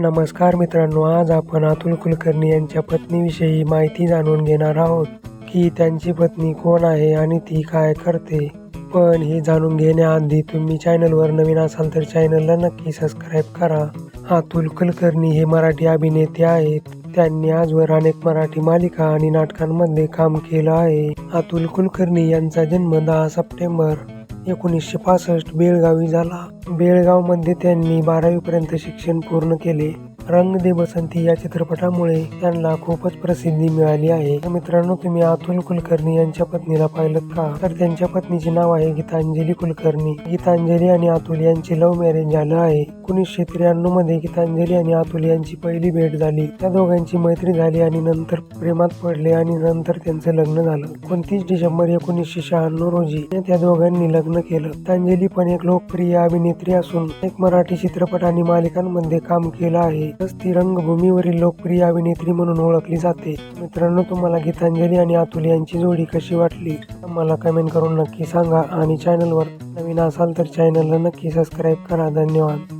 नमस्कार मित्रांनो आज आपण अतुल कुलकर्णी यांच्या पत्नीविषयी माहिती जाणून घेणार आहोत की त्यांची पत्नी कोण आहे आणि ती काय करते. पण हे जाणून घेण्याआधी तुम्ही चॅनलवर नवीन असाल तर चॅनलला नक्की सबस्क्राईब करा. अतुल कुलकर्णी हे मराठी अभिनेते आहेत. त्यांनी आजवर अनेक मराठी मालिका आणि नाटकांमध्ये काम केलं आहे. अतुल कुलकर्णी यांचा जन्म दहा सप्टेंबर एकोणीसशे पासष्ट बेळगावी झाला. बेळगावमध्ये त्यांनी बारावीपर्यंत शिक्षण पूर्ण केले. रंग दे बसंती या चित्रपटामुळे त्यांना खूपच प्रसिद्धी मिळाली आहे. मित्रांनो तुम्ही अतुल कुलकर्णी यांच्या पत्नीला पाहिलं का? तर त्यांच्या पत्नीचे नाव आहे गीतांजली कुलकर्णी. गीतांजली आणि अतुल यांची लव्ह मॅरेज झालं आहे. एकोणीसशे त्र्याण्णवमध्ये गीतांजली आणि अतुल यांची पहिली भेट झाली. त्या दोघांची मैत्री झाली आणि नंतर प्रेमात पडले आणि नंतर त्यांचं लग्न झालं. एकोणतीस डिसेंबर एकोणीसशे शहाण्णव रोजी त्या दोघांनी लग्न केलं. गीतांजली पण एक लोकप्रिय अभिनेत्री असून एक मराठी चित्रपट आणि मालिकांमध्ये काम केलं आहे. तसंच ती रंगभूमीवरील लोकप्रिय अभिनेत्री म्हणून ओळखली जाते. मित्रांनो तुम्हाला गीतांजली आणि अतुल यांची जोडी कशी वाटली? मला कमेंट करून नक्की सांगा आणि चॅनलवर नवीन असाल तर चॅनलला नक्की सबस्क्राईब करा. धन्यवाद.